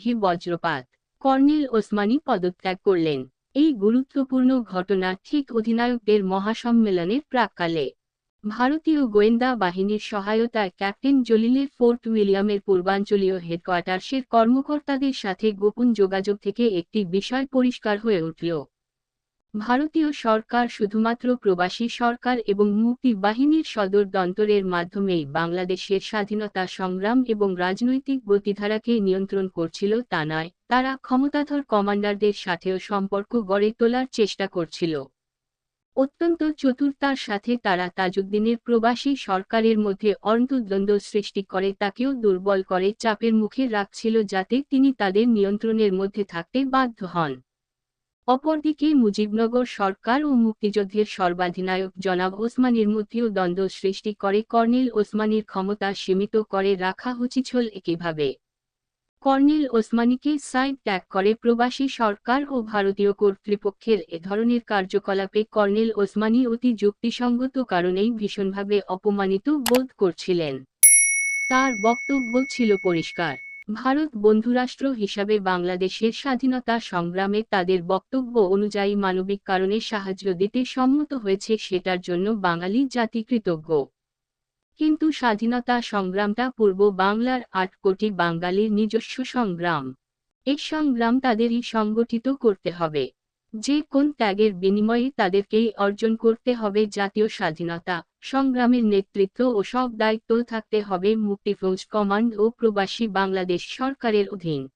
মেঘে বজ্রপাত। কর্নেল ওসমানী পদত্যাগ করলেন। এই গুরুত্বপূর্ণ ঘটনা ঠিক অধিনায়কদের মহাসম্মেলনের প্রাককালে। ভারতীয় গোয়েন্দা বাহিনীর সহায়তায় ক্যাপ্টেন জলিলের ফোর্ট উইলিয়ামের পূর্বাঞ্চলীয় হেডকোয়ার্টার্সের কর্মকর্তাদের সাথে গোপন যোগাযোগ থেকে একটি বিষয় পরিষ্কার হয়ে উঠল। ভারতীয় সরকার শুধুমাত্র প্রবাসী সরকার এবং মুক্তি বাহিনীর সদর দন্তরের মাধ্যমেই বাংলাদেশের স্বাধীনতা সংগ্রাম এবং রাজনৈতিক গতিধারাকে নিয়ন্ত্রণ করছিল তা নয়, তারা ক্ষমতাধর কমান্ডারদের সাথেও সম্পর্ক গড়ে তোলার চেষ্টা করছিল। অত্যন্ত চতুরতার সাথে তারা তাজউদ্দিনের প্রবাসী সরকারের মধ্যে অন্তর্দ্বন্দ্ব সৃষ্টি করে, তাকেও দুর্বল করে চাপের মুখে রাখছিল যাতে তিনি তাদের নিয়ন্ত্রণের মধ্যে থাকতে বাধ্য হন। অপরদিকে মুজিবনগর সরকার ও মুক্তিযুদ্ধের সর্বাধিনায়ক জনাব ওসমানীর মধ্যেও দ্বন্দ্ব সৃষ্টি করে। কর্নেল ওসমানীর ক্ষমতা সীমিত করে রাখা হচ্ছিল একইভাবে কর্নেল ওসমানীকে সাইড ত্যাগ করে প্রবাসী সরকার ও ভারতীয় কর্তৃপক্ষের এ ধরনের কার্যকলাপে কর্নেল ওসমানী অতি যুক্তিসঙ্গত কারণেই ভীষণভাবে অপমানিত বোধ করছিলেন। তার বক্তব্য ছিল পরিষ্কার। ভারত বন্ধুরাষ্ট্র হিসাবে বাংলাদেশের স্বাধীনতা সংগ্রামে তাদের বক্তব্য অনুযায়ী মানবিক কারণে সাহায্য দিতে সম্মত হয়েছে সেটার জন্য বাঙালি জাতি কৃতজ্ঞ। কিন্তু স্বাধীনতা সংগ্রামটা পূর্ব বাংলার আট কোটি বাঙালির নিজস্ব সংগ্রাম। এই সংগ্রাম তাদেরই সংগঠিত করতে হবে। যে কোন ত্যাগের বিনিময়ে তাদেরকেই অর্জন করতে হবে জাতীয় স্বাধীনতা, সংগ্রামের নেতৃত্ব ও সব দায়িত্ব থাকতে হবে মুক্তিফৌজ কমান্ড ও প্রবাসী বাংলাদেশ সরকারের অধীন।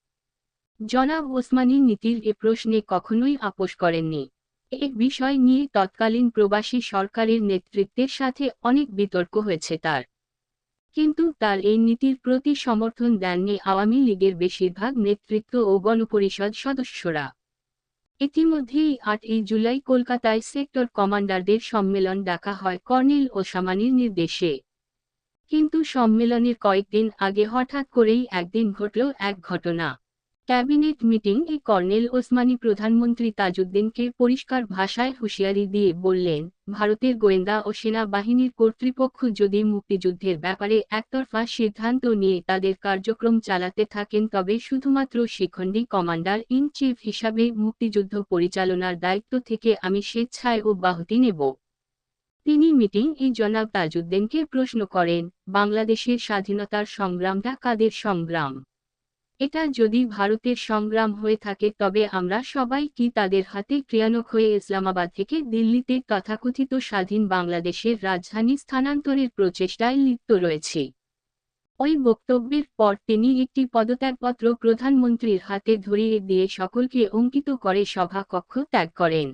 জনাব ওসমানী নীতির এ প্রশ্নে কখনোই আপোষ করেননি। এ বিষয় নিয়ে তৎকালীন প্রবাসী সরকারের নেতৃত্বের সাথে অনেক বিতর্ক হয়েছে তার। কিন্তু তার এই নীতির প্রতি সমর্থন দেননি আওয়ামী লীগের বেশিরভাগ নেতৃত্ব ও গণপরিষদ সদস্যরা। ইতিমধ্যেই আটই জুলাই কলকাতায় সেক্টর কমান্ডারদের সম্মেলন ডাকা হয় কর্নেল ও সামানির নির্দেশে। কিন্তু সম্মেলনের কয়েকদিন আগে হঠাৎ করেই একদিন ঘটল এক ঘটনা। ক্যাবিনেট মিটিং এ কর্নেল ওসমানী প্রধানমন্ত্রী তাজউদ্দিনকে পরিষ্কার ভাষায় হুঁশিয়ারি দিয়ে বললেন, ভারতের গোয়েন্দা ও সেনাবাহিনীর কর্তৃপক্ষ যদি মুক্তিযুদ্ধের ব্যাপারে একতরফা সিদ্ধান্ত নিয়ে তাদের কার্যক্রম চালাতে থাকেন তবে শুধুমাত্র শিখণ্ডী কমান্ডার ইন চিফ হিসাবে মুক্তিযুদ্ধ পরিচালনার দায়িত্ব থেকে আমি স্বেচ্ছায় অব্যাহতি নেব। তিনি মিটিং এই জনাব তাজউদ্দিনকে প্রশ্ন করেন, বাংলাদেশের স্বাধীনতার সংগ্রামটা কাদের সংগ্রাম? এটা যদি ভারতের সংগ্রাম হয়ে থাকে তবে আমরা সবাই কি তাদের হাতে ক্রিয়ানক হয়ে ইসলামাবাদ থেকে দিল্লিতে তথাকথিত স্বাধীন বাংলাদেশের রাজধানী স্থানান্তরের প্রচেষ্টায় লিপ্ত রয়েছি। ওই বক্তব্যের পর তিনি একটি পদত্যাগপত্র প্রধানমন্ত্রীর হাতে ধরিয়ে দিয়ে সকলকে অঙ্কিত করে সভা কক্ষ ত্যাগ করেন।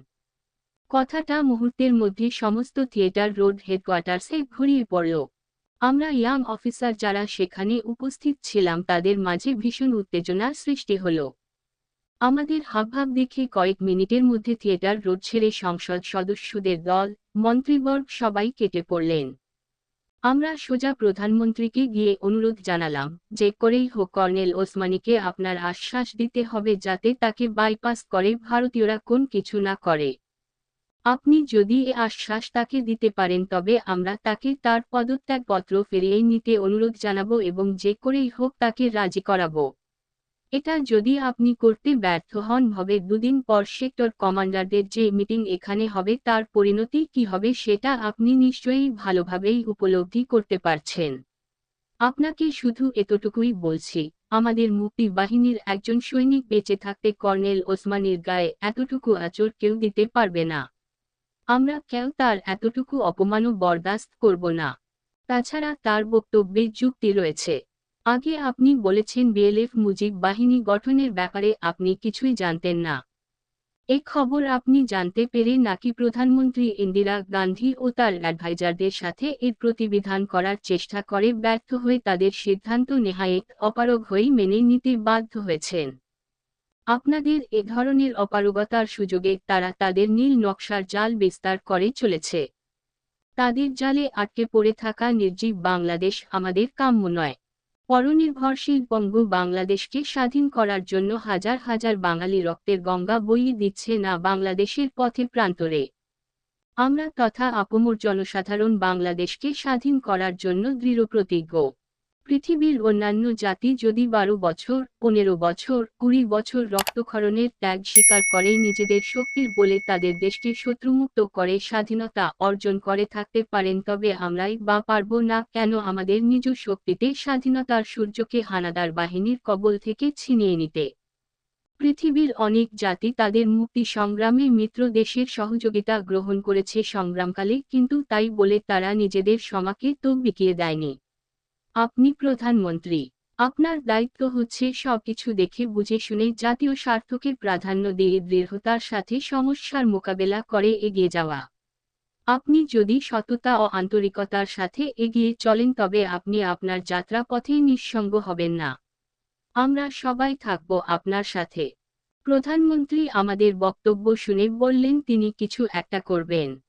কথাটা মুহূর্তের মধ্যে সমস্ত থিয়েটার রোড হেডকোয়ার্টার্সে ঘুরিয়ে পড়ল। আমরা ইয়াং অফিসার যারা সেখানে উপস্থিত ছিলাম তাদের মাঝে ভীষণ উত্তেজনার সৃষ্টি হল। আমাদের হাবভাব দেখে কয়েক মিনিটের মধ্যে থিয়েটার রোড ছেড়ে সংসদ সদস্যদের দল, মন্ত্রীবর্গ সবাই কেটে পড়লেন। আমরা সোজা প্রধানমন্ত্রীকে গিয়ে অনুরোধ জানালাম যে করেই হোক কর্নেল ওসমানীকে আপনার আশ্বাস দিতে হবে যাতে তাকে বাইপাস করে ভারতীয়রা কোন কিছু না করে। আপনি যদি এ আশ্বাস তাকে দিতে পারেন, তবে আমরা তাকে তার পদত্যাগপত্র ফিরিয়ে নিতে অনুরোধ জানাব এবং যে করেই হোক তাকে রাজি করাবো। এটা যদি আপনি করতে ব্যর্থ হন, হবে দুদিন পর সেক্টর কমান্ডারদের যে মিটিং এখানে হবে, তার পরিণতি কি হবে সেটা আপনি নিশ্চয়ই ভালোভাবেই উপলব্ধি করতে পারছেন। আপনাকে শুধু এতটুকুই বলছি, আমাদের মুক্তি বাহিনীর একজন সৈনিক বেঁচে থাকতে কর্নেল ওসমানীর গায়ে এতটুকু আচর কেউ দিতে পারবে না। আমরা কেউ তার এতটুকু অপমানও বরদাস্ত করব না। তাছাড়া তার বক্তব্যে যুক্তি রয়েছে। আগে আপনি বলেছেন বিএলএফ মুজিব বাহিনী গঠনের ব্যাপারে আপনি কিছুই জানতেন না। এ খবর আপনি জানতে পেরে নাকি প্রধানমন্ত্রী ইন্দিরা গান্ধী ও তার অ্যাডভাইজারদের সাথে এর প্রতিবিধান করার চেষ্টা করে ব্যর্থ হয়ে তাদের সিদ্ধান্ত নেহায়েত অপারগ হয়েই মেনে নিতে বাধ্য হয়েছেন। আপনাদের এ ধরনের অপারগতার সুযোগে তারা তাদের নীল নকশার জাল বিস্তার করে চলেছে। তাদের জালে আটকে পড়ে থাকা নির্জীব বাংলাদেশ আমাদের কাম্য নয়। পরনির্ভরশীল পঙ্গু বাংলাদেশকে স্বাধীন করার জন্য হাজার হাজার বাঙালি রক্তের গঙ্গা বইয়ে দিচ্ছে না বাংলাদেশের পথে প্রান্তরে। আমরা তথা আপমর জনসাধারণ বাংলাদেশকে স্বাধীন করার জন্য দৃঢ় প্রতিজ্ঞ। পৃথিবীর অন্যান্য জাতি যদি বারো বছর, পনেরো বছর, কুড়ি বছর রক্তক্ষরণের ত্যাগ স্বীকার করে নিজেদের শক্তির বলে তাদের দেশকে শত্রুমুক্ত করে স্বাধীনতা অর্জন করে থাকতে পারেন, তবে আমরাই বা পারব না কেন? আমাদের নিজ শক্তিতে স্বাধীনতার সূর্যকে হানাদার বাহিনীর কবল থেকে ছিনিয়ে নিতে। পৃথিবীর অনেক জাতি তাদের মুক্তি সংগ্রামে মিত্র দেশের সহযোগিতা গ্রহণ করেছে সংগ্রামকালে, কিন্তু তাই বলে তারা নিজেদের সমাকে তো বিকিয়ে দেয়নি। আপনি প্রধানমন্ত্রী। আপনার দায়িত্ব হচ্ছে সবকিছু দেখে বুঝে শুনে জাতীয় স্বার্থকে প্রাধান্য দিয়ে দৃঢ়তার সাথে সমস্যার মোকাবেলা করে এগিয়ে যাওয়া। আপনি যদি সততা ও আন্তরিকতার সাথে এগিয়ে চলেন তবে আপনি আপনার যাত্রা পথে নিঃসঙ্গ হবেন না। আমরা সবাই থাকব আপনার সাথে। প্রধানমন্ত্রী আমাদের বক্তব্য শুনে বললেন, তিনি কিছু একটা করবেন।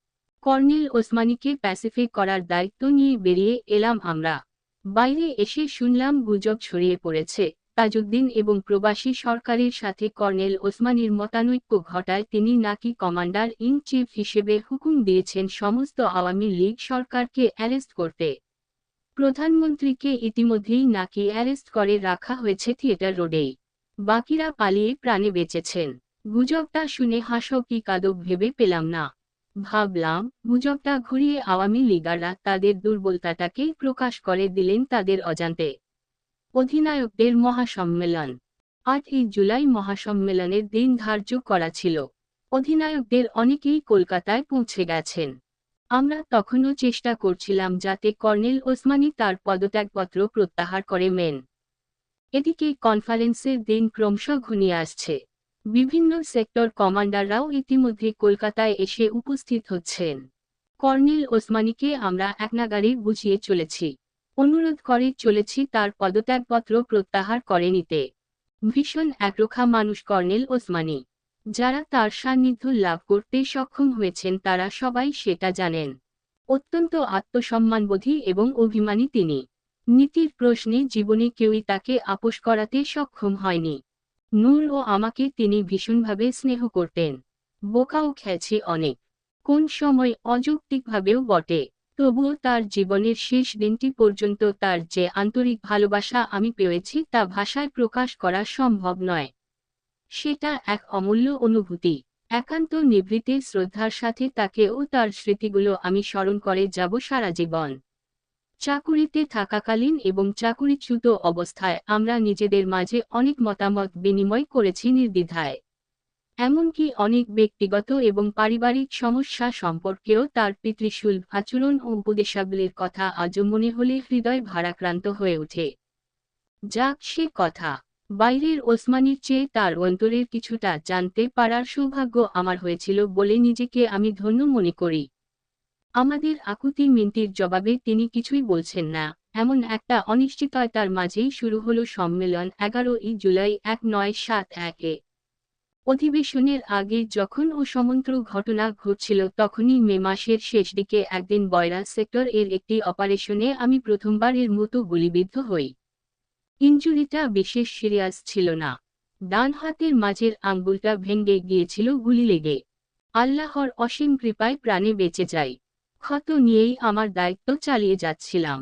কর্নেল ওসমানীকে প্যাসিফিক করার দায়িত্ব নিয়ে বেরিয়ে এলাম আমরা। বাইরে এসে শুনলাম গুজব ছড়িয়ে পড়েছে। তাজউদ্দিন এবং প্রবাসী সরকারের সাথে কর্নেল ওসমানীর মতানৈক্য ঘটায় তিনি নাকি কমান্ডার ইন চিফ হিসেবে হুকুম দিয়েছেন সমস্ত আওয়ামী লীগ সরকারকে অ্যারেস্ট করতে। প্রধানমন্ত্রীকে ইতিমধ্যেই নাকি অ্যারেস্ট করে রাখা হয়েছে থিয়েটার রোডেই। বাকিরা পালিয়ে প্রাণে বেঁচেছেন। গুজবটা শুনে হাসো কি কাদব ভেবে পেলাম না। ভাবলাম, গুজবটা ঘুরিয়ে আওয়ামী লীগাররা তাদের দুর্বলতাটাকে প্রকাশ করে দিলেন তাদের অজান্তে। অধিনায়কদের মহাসম্মেলন। আটই জুলাই মহাসম্মেলনের দিন ধার্য করা ছিল। অধিনায়কদের অনেকেই কলকাতায় পৌঁছে গেছেন। আমরা তখনও চেষ্টা করছিলাম যাতে কর্নেল ওসমানী তার পদত্যাগপত্র প্রত্যাহার করে মেন। এদিকে কনফারেন্সের দিন ক্রমশ ঘনিয়ে আসছে। বিভিন্ন সেক্টর কমান্ডাররাও ইতিমধ্যে কলকাতায় এসে উপস্থিত হচ্ছেন। কর্নেল ওসমানীকে আমরা একনাগারে বুঝিয়ে চলেছি। অনুরোধ করে চলেছি তার পদত্যাগপত্র প্রত্যাহার করে নিতে। ভীষণ একরোখা মানুষ কর্নেল ওসমানী। যারা তার সান্নিধ্য লাভ করতে সক্ষম হয়েছেন তারা সবাই সেটা জানেন। অত্যন্ত আত্মসম্মানবোধী এবং অভিমানী তিনি। নীতির প্রশ্নে জীবনে কেউই তাকে আপোষ করাতে সক্ষম হয়নি। নূর ও আমাকে তিনি ভীষণভাবে স্নেহ করতেন। বোকাও খেয়েছে অনেক। কোন সময় অযৌক্তিকভাবেও বটে, তবুও তার জীবনের শেষ দিনটি পর্যন্ত তার যে আন্তরিক ভালোবাসা আমি পেয়েছি তা ভাষায় প্রকাশ করা সম্ভব নয়। সেটা এক অমূল্য অনুভূতি। একান্ত নিবৃত্তে শ্রদ্ধার সাথে তাকে ও তার স্মৃতিগুলো আমি স্মরণ করে যাব সারা জীবন। চাকুরিতে থাকাকালীন এবং চাকুরিচ্যুত অবস্থায় আমরা নিজেদের মাঝে অনেক মতামত বিনিময় করেছি নির্দ্বিধায়। এমনকি অনেক ব্যক্তিগত এবং পারিবারিক সমস্যা সম্পর্কেও তার পিতৃশুল আচরণ ও উপদেশাবলীর কথা আজও মনে হলে হৃদয় ভারাক্রান্ত হয়ে ওঠে। যাক সে কথা, বাইরের ওসমানির চেয়ে তার অন্তরের কিছুটা জানতে পারার সৌভাগ্য আমার হয়েছিল বলে নিজেকে আমি ধন্য মনে করি। আমাদের আকুতি মিনতির জবাবে তিনি কিছুই বলছেন না। এমন একটা অনিশ্চিততার মাঝেই শুরু হলো সম্মেলন এগারোই জুলাই এক নয় সাত একে। অধিবেশনের আগে যখন ও সমন্ত্র ঘটনা ঘটছিল তখনই মে মাসের শেষ দিকে একদিন বয়রা সেক্টর এর একটি অপারেশনে আমি প্রথমবারের মতো গুলিবিদ্ধ হই। ইঞ্জুরিটা বিশেষ সিরিয়াস ছিল না। ডান হাতের মাঝের আঙ্গুলটা ভেঙ্গে গিয়েছিল গুলি লেগে। আল্লাহর অসীম কৃপায় প্রাণে বেঁচে যাই। ক্ষত নিয়েই আমার দায়িত্ব চালিয়ে যাচ্ছিলাম।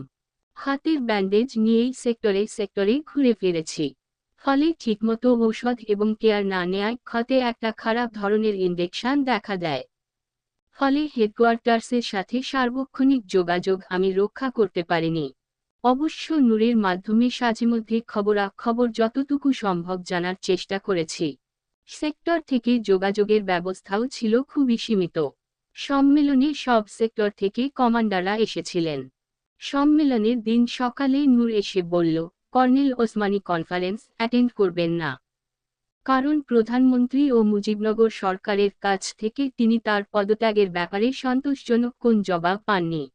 হাতের ব্যান্ডেজ নিয়েই সেক্টরে সেক্টরে ঘুরে ফিরেছি। ফলে ঠিকমতো ঔষধ এবং কেয়ার না নেয়ায় ক্ষতে একটা খারাপ ধরনের ইনজেকশন দেখা দেয়। ফলে হেডকোয়ার্টার্সের সাথে সার্বক্ষণিক যোগাযোগ আমি রক্ষা করতে পারিনি। অবশ্য নূরের মাধ্যমে সাঝেমধ্যে খবরাখবর যতটুকু সম্ভব জানার চেষ্টা করেছি। সেক্টর থেকে যোগাযোগের ব্যবস্থাও ছিল খুবই সীমিত। সম্মেলনে সব সেক্টর থেকে কমান্ডাররা এসেছিলেন। সম্মেলনের দিন সকালে নূর এসে বলল, কর্নেল ওসমানী কনফারেন্স অ্যাটেন্ড করবেন না। কারণ প্রধানমন্ত্রী ও মুজিবনগর সরকারের কাছ থেকে তিনি তার পদত্যাগের ব্যাপারে সন্তোষজনক কোন জবাব পাননি।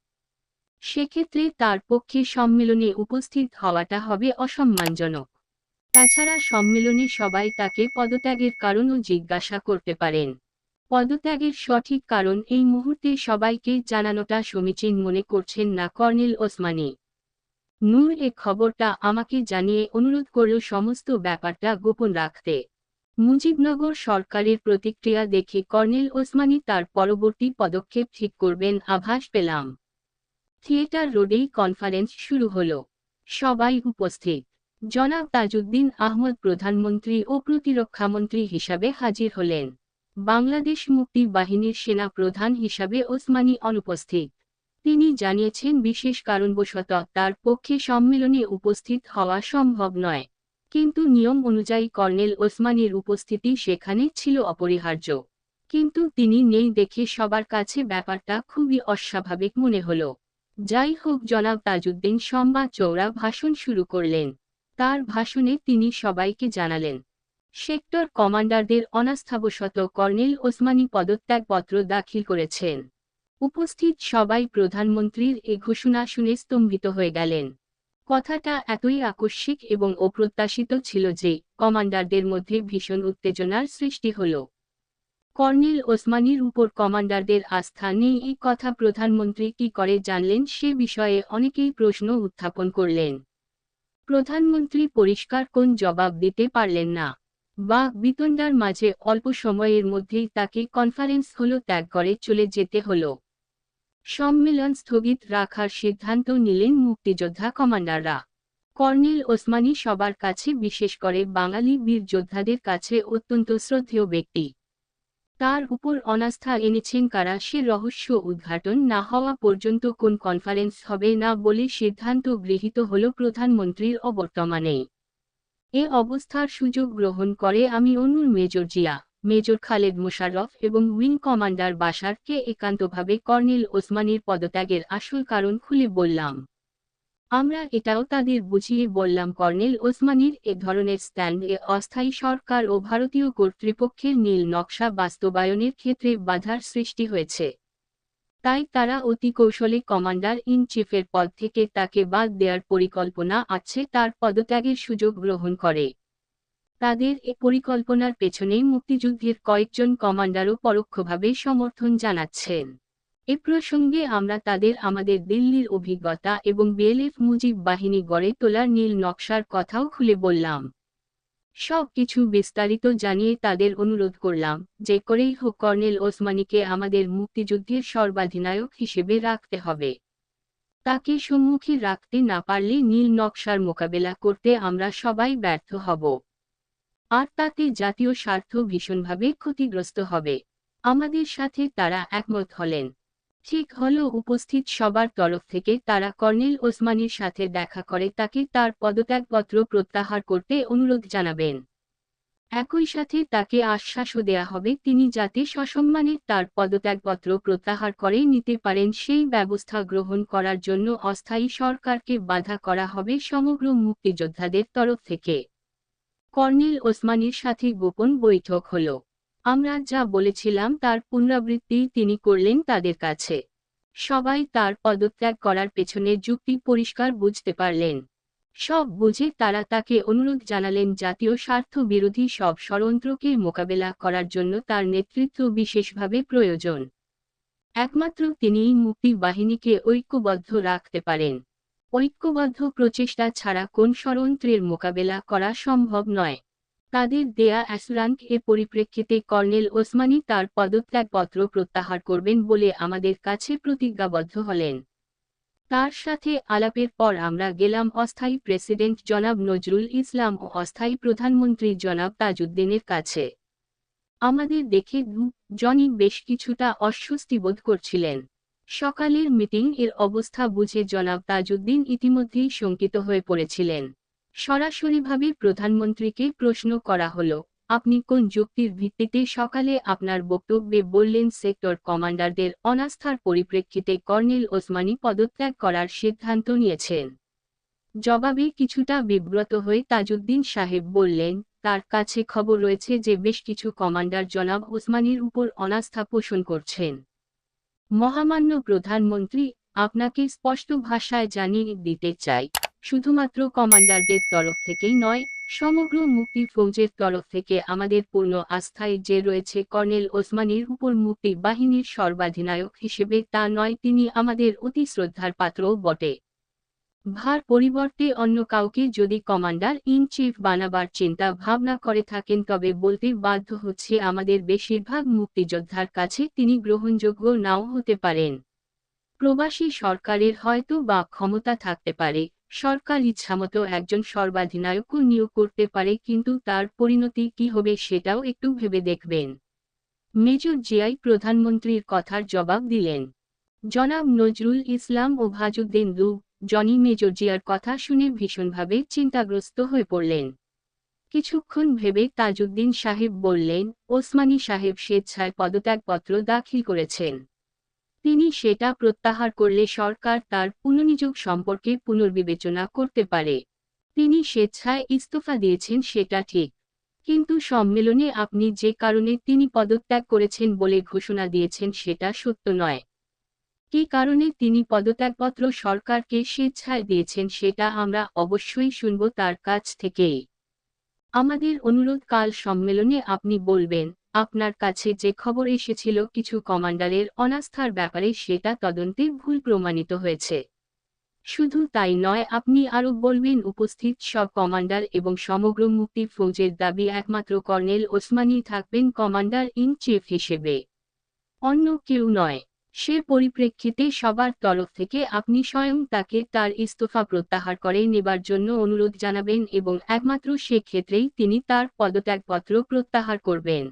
সেক্ষেত্রে তার পক্ষে সম্মেলনে উপস্থিত হওয়াটা হবে অসম্মানজনক। তাছাড়া সম্মেলনে সবাই তাকে পদত্যাগের কারণও জিজ্ঞাসা করতে পারেন। পদত্যাগের সঠিক কারণ এই মুহূর্তে সবাইকে জানানোটা সমীচীন মনে করছেন না কর্নেল ওসমানী। নূর এ খবরটা আমাকে জানিয়ে অনুরোধ করল সমস্ত ব্যাপারটা গোপন রাখতে। মুজিবনগর সরকারের প্রতিক্রিয়া দেখে কর্নেল ওসমানী তার পরবর্তী পদক্ষেপ ঠিক করবেন আভাস পেলাম। থিয়েটার রোডেই কনফারেন্স শুরু হল। সবাই উপস্থিত। জনাব তাজউদ্দিন আহমদ প্রধানমন্ত্রী ও প্রতিরক্ষামন্ত্রী হিসাবে হাজির হলেন। বাংলাদেশ মুক্তি বাহিনীর সেনা প্রধান হিসাবে ওসমানী অনুপস্থিত। তিনি জানিয়েছেন, বিশেষ কারণবশত তার পক্ষে সম্মেলনে উপস্থিত হওয়া সম্ভব নয়। কিন্তু নিয়ম অনুযায়ী কর্নেল ওসমানীর উপস্থিতি সেখানে ছিল অপরিহার্য। কিন্তু তিনি নেই দেখে সবার কাছে ব্যাপারটা খুবই অস্বাভাবিক মনে হল। যাই হোক, জনাব তাজউদ্দিন সম্বা চৌড়া ভাষণ শুরু করলেন। তার ভাষণে তিনি সবাইকে জানালেন। সেক্টর কমান্ডারদের অনাস্থাবশত কর্নেল ওসমানী পদত্যাগপত্র দাখিল করেছেন। উপস্থিত সবাই প্রধানমন্ত্রীর এ ঘোষণা শুনে স্তম্ভিত হয়ে গেলেন। কথাটা এতই আকস্মিক এবং অপ্রত্যাশিত ছিল যে কমান্ডারদের মধ্যে ভীষণ উত্তেজনার সৃষ্টি হল। কর্নেল ওসমানীর উপর কমান্ডারদের আস্থা নেই এই কথা প্রধানমন্ত্রী কি করে জানলেন সে বিষয়ে অনেকেই প্রশ্ন উত্থাপন করলেন। প্রধানমন্ত্রী পরিষ্কার কোন জবাব দিতে পারলেন না। বা বিতণ্ডার মাঝে অল্প সময়ের মধ্যেই তাকে কনফারেন্স হলো ত্যাগ করে চলে যেতে হল। সম্মেলন স্থগিত রাখার সিদ্ধান্ত নিলেন মুক্তিযোদ্ধা কমান্ডাররা। কর্নেল ওসমানী সবার কাছে, বিশেষ করে বাঙালি বীর যোদ্ধাদের কাছে অত্যন্ত শ্রদ্ধেয় ব্যক্তি। তার উপর অনাস্থা এনেছেন কারা, সে রহস্য উদ্ঘাটন না হওয়া পর্যন্ত কোন কনফারেন্স হবে না বলে সিদ্ধান্ত গৃহীত হল প্রধানমন্ত্রীর অবর্তমানে। এ অবস্থার সুযোগ গ্রহণ করে আমি অনুর মেজর জিয়া, মেজর খালেদ মোশাররফ এবং উইং কমান্ডার বাশারকে একান্তভাবে কর্নেল ওসমানীর পদত্যাগের আসল কারণ খুলে বললাম। আমরা এটাও তাদের বুঝিয়ে বললাম, কর্নেল ওসমানীর এ ধরনের স্ট্যান্ডে অস্থায়ী সরকার ও ভারতীয় কর্তৃপক্ষের নীল নকশা বাস্তবায়নের ক্ষেত্রে বাধার সৃষ্টি হয়েছে। তাই তারা অতি কৌশলে কমান্ডার ইন চিফের পদ থেকে তাকে বাদ দেওয়ার পরিকল্পনা আছে, তার পদত্যাগের সুযোগ গ্রহণ করে। তাদের এ পরিকল্পনার পেছনেই মুক্তিযুদ্ধের কয়েকজন কমান্ডারও পরোক্ষভাবে সমর্থন জানাচ্ছেন। এ প্রসঙ্গে আমরা তাদের আমাদের দিল্লির অভিজ্ঞতা এবং বিএলএফ মুজিব বাহিনী গড়ে তোলার নীল নকশার কথাও খুলে বললাম। সব কিছু বিস্তারিত জানিয়ে তাদের অনুরোধ করলাম, যে করেই হোক কর্নেল ওসমানীকে আমাদের মুক্তিযুদ্ধের সর্বাধিনায়ক হিসেবে রাখতে হবে। তাকে সম্মুখে রাখতে না পারলে নীল নকশার মোকাবেলা করতে আমরা সবাই ব্যর্থ হব। আর তাতে জাতীয় স্বার্থ ভীষণভাবে ক্ষতিগ্রস্ত হবে। আমাদের সাথে তারা একমত হলেন। ঠিক হল উপস্থিত সবার তরফ থেকে তারা কর্নেল ওসমানীর সাথে দেখা করে তাকে তার পদত্যাগপত্র প্রত্যাহার করতে অনুরোধ জানাবেন। একই সাথে তাকে আশ্বাসও দেয়া হবে তিনি যাতে সসম্মানে তার পদত্যাগপত্র প্রত্যাহার করে নিতে পারেন সেই ব্যবস্থা গ্রহণ করার জন্য অস্থায়ী সরকারকে বাধা করা হবে সমগ্র মুক্তিযোদ্ধাদের তরফ থেকে। কর্নেল ওসমানীর সাথে গোপন বৈঠক হল। আমরা যা বলেছিলাম তার পুনরাবৃত্তি তিনি করলেন তাদের কাছে। সবাই তার পদত্যাগ করার পেছনে যুক্তি পরিষ্কার বুঝতে পারলেন। সব বুঝে তারা তাকে অনুরোধ জানালেন জাতীয় স্বার্থ বিরোধী সব ষড়যন্ত্রকে মোকাবেলা করার জন্য তার নেতৃত্ব বিশেষভাবে প্রয়োজন। একমাত্র তিনিই মুক্তি বাহিনীকে ঐক্যবদ্ধ রাখতে পারেন। ঐক্যবদ্ধ প্রচেষ্টা ছাড়া কোন ষড়যন্ত্রের মোকাবেলা করা সম্ভব নয়। তাদের দেয়া অ্যাসুরাঙ্ক এর পরিপ্রেক্ষিতে কর্নেল ওসমানী তার পদত্যাগপত্র প্রত্যাহার করবেন বলে আমাদের কাছে প্রতিজ্ঞাবদ্ধ হলেন। তার সাথে আলাপের পর আমরা গেলাম অস্থায়ী প্রেসিডেন্ট জনাব নজরুল ইসলাম ও অস্থায়ী প্রধানমন্ত্রী জনাব তাজউদ্দিনের কাছে। আমাদের দেখে জনি বেশ কিছুটা অস্বস্তি বোধ করছিলেন। সকালের মিটিং এর অবস্থা বুঝে জনাব তাজউদ্দিন ইতিমধ্যেই শঙ্কিত হয়ে পড়েছিলেন। সরাসরিভাবে প্রধানমন্ত্রীকে প্রশ্ন করা হল, আপনি কোন যুক্তির ভিত্তিতে সকালে আপনার বক্তব্যে বললেন সেক্টর কমান্ডারদের অনাস্থার পরিপ্রেক্ষিতে কর্নেল ওসমানী পদত্যাগ করার সিদ্ধান্ত নিয়েছেন। জবাবে কিছুটা বিব্রত হয়ে তাজউদ্দিন সাহেব বললেন, তার কাছে খবর রয়েছে যে বেশ কিছু কমান্ডার জনাব ওসমানীর উপর অনাস্থা পোষণ করছেন। মহামান্য প্রধানমন্ত্রী, আপনাকে স্পষ্ট ভাষায় জানিয়ে দিতে চাই। শুধুমাত্র কমান্ডারদের তরফ থেকেই নয়, সমগ্র মুক্তি ফৌজের তরফ থেকে আমাদের পূর্ণ আস্থায় যে রয়েছে কর্নেল ওসমানের উপর মুক্তি বাহিনীর সর্বাধিনায়ক হিসেবে তা নয়, তিনি আমাদের অতি শ্রদ্ধার পাত্রও বটে। ভার পরিবর্তে অন্য কাউকে যদি কমান্ডার ইন চিফ বানাবার চিন্তা ভাবনা করে থাকেন, তবে বলতে বাধ্য হচ্ছে আমাদের বেশিরভাগ মুক্তিযোদ্ধার কাছে তিনি গ্রহণযোগ্য নাও হতে পারেন। প্রবাসী সরকারের হয়তো বা ক্ষমতা থাকতে পারে সরকার ইচ্ছামতো একজন সর্বাধিনায়কও নিয়োগ করতে পারে, কিন্তু তার পরিণতি কি হবে সেটাও একটু ভেবে দেখবেন। মেজর জিয়াই প্রধানমন্ত্রীর কথার জবাব দিলেন। জনাব নজরুল ইসলাম ও ভাজুদ্দিন দু, জনি মেজর জিয়ার কথা শুনে ভীষণভাবে চিন্তাগ্রস্ত হয়ে পড়লেন। কিছুক্ষণ ভেবে তাজউদ্দিন সাহেব বললেন, ওসমানী সাহেব স্বেচ্ছায় পদত্যাগপত্র দাখিল করেছেন। তিনি সেটা প্রত্যাহার করলে সরকার তার পুনর্নিযোগ সম্পর্কে পুনর্বিবেচনা করতে পারে। তিনি স্বেচ্ছায় ইস্তফা দিয়েছেন সেটা ঠিক। কিন্তু সম্মেলনে আপনি যে কারণে তিনি পদত্যাগ করেছেন বলে ঘোষণা দিয়েছেন সেটা সত্য নয়। কি কারণে তিনি পদত্যাগপত্র সরকারকে স্বেচ্ছায় দিয়েছেন সেটা আমরা অবশ্যই শুনব তার কাছ থেকেই। আমাদের অনুরোধ কাল সম্মেলনে আপনি বলবেন আপনার কাছে যে খবর এসেছিল কিছু কমান্ডারের অনাস্থার ব্যাপারে সেটা তদন্তে ভুল প্রমাণিত হয়েছে। শুধু তাই নয়, আপনি আরও বলবেন, উপস্থিত সব কমান্ডার এবং সমগ্র মুক্তি ফৌজের দাবি একমাত্র কর্নেল ওসমানী থাকবেন কমান্ডার ইন চিফ হিসেবে। অন্য কেউ নয়। সে পরিপ্রেক্ষিতে সবার তরফ থেকে আপনি স্বয়ং তাকে তার ইস্তফা প্রত্যাহার করে নেবার জন্য অনুরোধ জানাবেন এবং একমাত্র সেক্ষেত্রেই তিনি তার পদত্যাগপত্র প্রত্যাহার করবেন।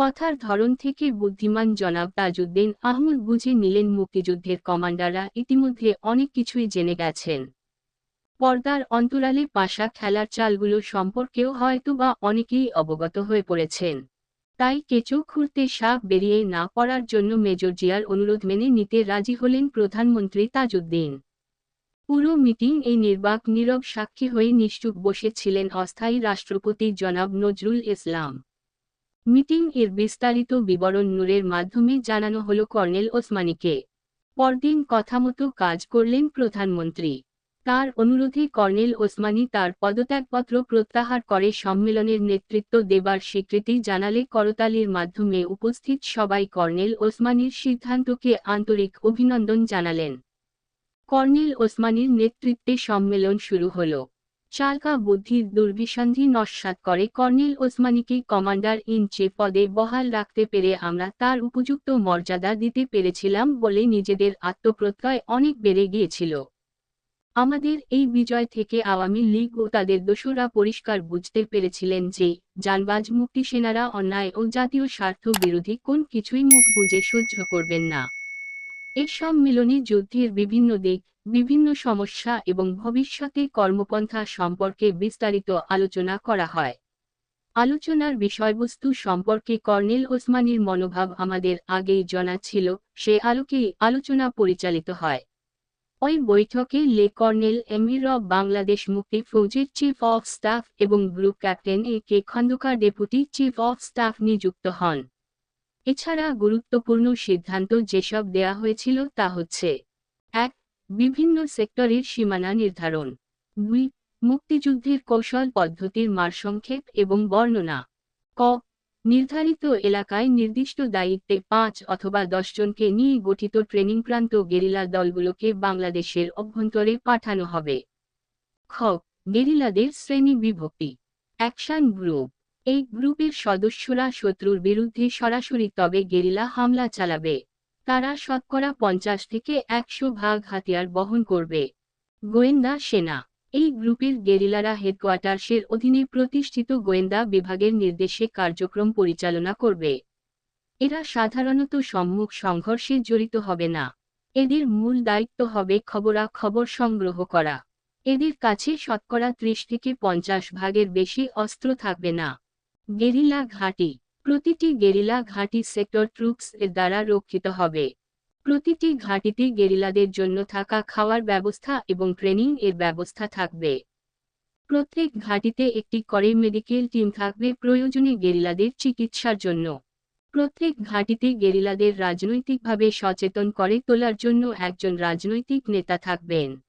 কথার ধরন থেকে বুদ্ধিমান জনাব তাজউদ্দিন আহমদ বুঝে নিলেন মুক্তিযুদ্ধের কমান্ডাররা ইতিমধ্যে অনেক কিছুই জেনে গেছেন। পর্দার অন্তরালে পাশা খেলার চালগুলো সম্পর্কেও হয়তোবা অনেকেই অবগত হয়ে পড়েছেন। তাই কেঁচো খুঁড়তে সাপ বেরিয়ে না পড়ার জন্য মেজর জিয়ার অনুরোধ মেনে নিতে রাজি হলেন প্রধানমন্ত্রী তাজউদ্দিন। পুরো মিটিং এই নির্বাক নীরব সাক্ষী হয়ে নিশ্চুপ বসেছিলেন অস্থায়ী রাষ্ট্রপতি জনাব নজরুল ইসলাম। মিটিং এর বিস্তারিত বিবরণ নূরের মাধ্যমে জানানো হল কর্নেল ওসমানীকে। পরদিন কথামতো কাজ করলেন প্রধানমন্ত্রী। তার অনুরোধে কর্নেল ওসমানী তার পদত্যাগপত্র প্রত্যাহার করে সম্মেলনের নেতৃত্ব দেবার স্বীকৃতি জানালে করতালির মাধ্যমে উপস্থিত সবাই কর্নেল ওসমানীর সিদ্ধান্তকে আন্তরিক অভিনন্দন জানালেন। কর্নেল ওসমানীর নেতৃত্বে সম্মেলন শুরু হল। চালকা বুদ্ধির দুর্বিসন্ধি নস্বাত করে কর্নেল ওসমানীকে কমান্ডার ইন চিফ পদে বহাল রাখতে পেরে আমরা তার উপযুক্ত মর্যাদা দিতে পেরেছিলাম বলে নিজেদের আত্মপ্রত্যয় অনেক বেড়ে গিয়েছিল। আমাদের এই বিজয় থেকে আওয়ামী লীগ ও তাদের দোসরা পরিষ্কার বুঝতে পেরেছিলেন যে জানবাজ মুক্তি সেনারা অন্যায় ও জাতীয় স্বার্থ বিরোধী কোন কিছুই মুখ বুঝে সহ্য করবেন না। এ সম্মেলনে যুদ্ধের বিভিন্ন দিক, বিভিন্ন সমস্যা এবং ভবিষ্যতে কর্মপন্থা সম্পর্কে বিস্তারিত আলোচনা করা হয়। আলোচনার বিষয়বস্তু সম্পর্কে কর্নেল ওসমানীর মনোভাব আমাদের আগেই জানা ছিল, সে আলোকেই আলোচনা পরিচালিত হয়। ওই বৈঠকে লে কর্নেল এমির বাংলাদেশ মুক্তি ফৌজের চিফ অফ স্টাফ এবং group captain A K Khandaker deputy chief of staff নিযুক্ত হন। এছাড়া গুরুত্বপূর্ণ সিদ্ধান্ত যেসব দেয়া হয়েছিল তা হচ্ছে এক, বিভিন্ন সেক্টরের সীমানা নির্ধারণ। দুই, মুক্তিযুদ্ধের কৌশল পদ্ধতির মারসংক্ষেপ এবং বর্ণনা। ক, নির্ধারিত এলাকায় নির্দিষ্ট দায়িত্বে পাঁচ অথবা দশজনকে নিয়ে গঠিত ট্রেনিং প্রান্ত গেরিলা দলগুলোকে বাংলাদেশের অভ্যন্তরে পাঠানো হবে। খ, গেরিলাদের শ্রেণি বিভক্তি। Action group. এই গ্রুপের সদস্যরা শত্রুর বিরুদ্ধে সরাসরি তবে গেরিলা হামলা চালাবে। তারা শতকরা পঞ্চাশ থেকে একশো ভাগ হাতিয়ার বহন করবে। গোয়েন্দা সেনা। এই গ্রুপের গেরিলারা হেডকোয়ার্টার্সের অধীনে প্রতিষ্ঠিত গোয়েন্দা বিভাগের নির্দেশে কার্যক্রম পরিচালনা করবে। এরা সাধারণত সম্মুখ সংঘর্ষে জড়িত হবে না। এদের মূল দায়িত্ব হবে খবরা খবর সংগ্রহ করা। এদের কাছে শতকরা ত্রিশ থেকে পঞ্চাশ ভাগের বেশি অস্ত্র থাকবে না। গেরিলা ঘাঁটি। প্রতিটি গেরিলা ঘাঁটি সেক্টর ট্রুপস এর দ্বারা রক্ষিত হবে। প্রতিটি ঘাঁটিতে গেরিলাদের জন্য থাকা খাওয়ার ব্যবস্থা এবং ট্রেনিং এর ব্যবস্থা থাকবে। প্রত্যেক ঘাঁটিতে একটি করে মেডিকেল টিম থাকবে প্রয়োজনে গেরিলাদের চিকিৎসার জন্য। প্রত্যেক ঘাঁটিতে গেরিলাদের রাজনৈতিকভাবে সচেতন করে তোলার জন্য একজন রাজনৈতিক নেতা থাকবেন।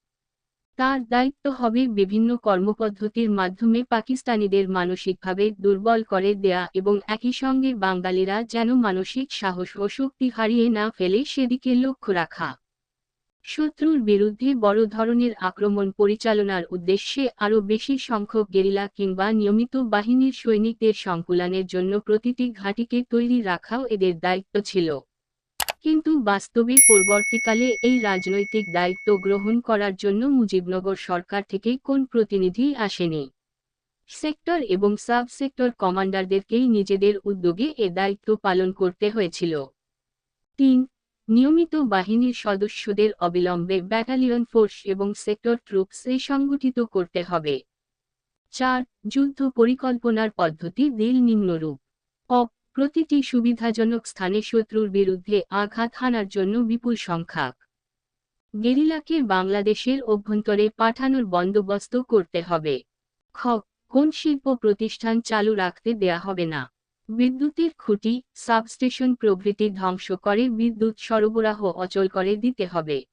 তার দায়িত্ব হবে বিভিন্ন কর্মপদ্ধতির মাধ্যমে পাকিস্তানিদের মানসিকভাবে দুর্বল করে দেয়া এবং একই সঙ্গে বাঙালিরা যেন মানসিক সাহস ও শক্তি হারিয়ে না ফেলে সেদিকে লক্ষ্য রাখা। শত্রুর বিরুদ্ধে বড় ধরনের আক্রমণ পরিচালনার উদ্দেশ্যে আরও বেশি সংখ্যক গেরিলা কিংবা নিয়মিত বাহিনীর সৈনিকদের সংকুলানের জন্য প্রতিটি ঘাঁটিকে তৈরি রাখাও এদের দায়িত্ব ছিল। কিন্তু বাস্তবে পরবর্তীকালে এই রাজনৈতিক দায়িত্ব গ্রহণ করার জন্য মুজিবনগর সরকার থেকে কোন প্রতিনিধি আসেনি। সেক্টর এবং সাব সেক্টর কমান্ডারদেরকেই নিজেদের উদ্যোগে এ দায়িত্ব পালন করতে হয়েছিল। তিন, নিয়মিত বাহিনীর সদস্যদের অবিলম্বে ব্যাটালিয়ন ফোর্স এবং সেক্টর ট্রুপসে সংগঠিত করতে হবে। চার, যুদ্ধ পরিকল্পনার পদ্ধতি দিল নিম্নরূপ। অ প্রতিটি সুবিধাজনক স্থানে শত্রুর বিরুদ্ধে আঘাত হানার জন্য বিপুল সংখ্যক গেরিলাকে বাংলাদেশের অভ্যন্তরে পাঠানোর বন্দোবস্ত করতে হবে। খ, কোন শিল্প প্রতিষ্ঠান চালু রাখতে দেয়া হবে না? বিদ্যুতের খুঁটি, সাবস্টেশন প্রভৃতি ধ্বংস করে বিদ্যুৎ সরবরাহ অচল করে দিতে হবে।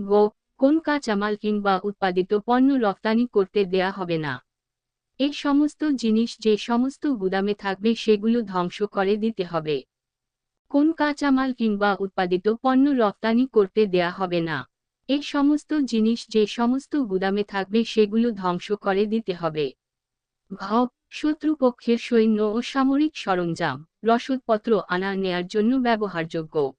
গ, কোন কাঁচামাল কিংবা উৎপাদিত পণ্য রপ্তানি করতে দেয়া হবে না? এই সমস্ত জিনিস যে সমস্ত গুদামে থাকবে সেগুলো ধ্বংস করে দিতে হবে। কোন কাঁচামাল কিংবা উৎপাদিত পণ্য রপ্তানি করতে দেয়া হবে না। এই সমস্ত জিনিস যে সমস্ত গুদামে থাকবে সেগুলো ধ্বংস করে দিতে হবে। ঘ. শত্রুপক্ষের সৈন্য ও সামরিক সরঞ্জাম, রসদপত্র আনা নেয়ার জন্য ব্যবহারযোগ্য।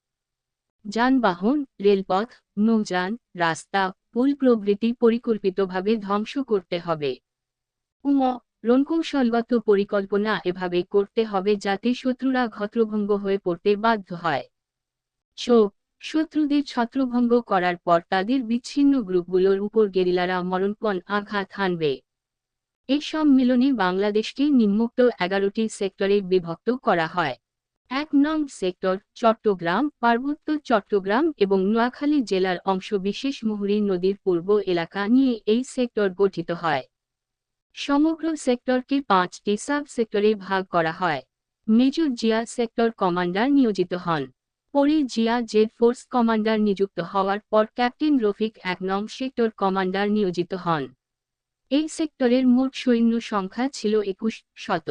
যানবাহন, রেলপথ, নৌযান, রাস্তা, পুল প্রভৃতি পরিকল্পিতভাবে ধ্বংস করতে হবে। উম রণকৌশলগত পরিকল্পনা এভাবে করতে হবে যাতে শত্রুরা ঘত্রভঙ্গ হয়ে পড়তে বাধ্য হয়। ছ, শত্রুদের ছত্রভঙ্গ করার পর তাদের বিচ্ছিন্ন গ্রুপগুলোর উপর গেরিলারা মরণপণ আঘাত হানবে। এই সম্মেলনে বাংলাদেশকে নিম্মুক্ত এগারোটি সেক্টরে বিভক্ত করা হয়। এক নং সেক্টর চট্টগ্রাম, পার্বত্য চট্টগ্রাম এবং নোয়াখালী জেলার অংশ বিশেষ মুহুরী নদীর পূর্ব এলাকা নিয়ে এই সেক্টর গঠিত হয়। সমগ্র সেক্টরকে পাঁচটি সাব সেক্টরে ভাগ করা হয়। মেজর জিয়া সেক্টর কমান্ডার নিয়োজিত হন। পরে জিয়া জেড ফোর্স কমান্ডার নিযুক্ত হওয়ার পর ক্যাপ্টেন রফিক এক নং সেক্টর কমান্ডার নিয়োজিত হন। এই সেক্টরের মোট সৈন্য সংখ্যা ছিল একুশ শত।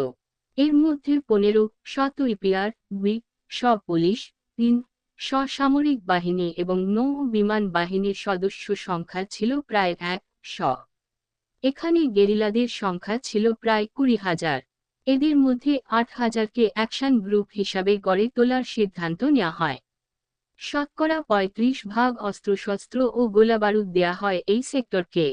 এর মধ্যে পনেরো শত ইপিআর, দুই স পুলিশ, তিন সামরিক বাহিনী এবং নৌ বিমান বাহিনীর সদস্য সংখ্যা ছিল প্রায় এক শ। এখানে গেরিলাদের সংখ্যা ছিল প্রায় কুড়ি হাজার। এদের মধ্যে আট হাজারকে অ্যাকশন গ্রুপ হিসাবে গড়ে তোলার সিদ্ধান্ত নেওয়া হয়। শতকরা পঁয়ত্রিশ ভাগ অস্ত্রশস্ত্র ও গোলাবারুদ দেয়া হয় এই সেক্টরকে।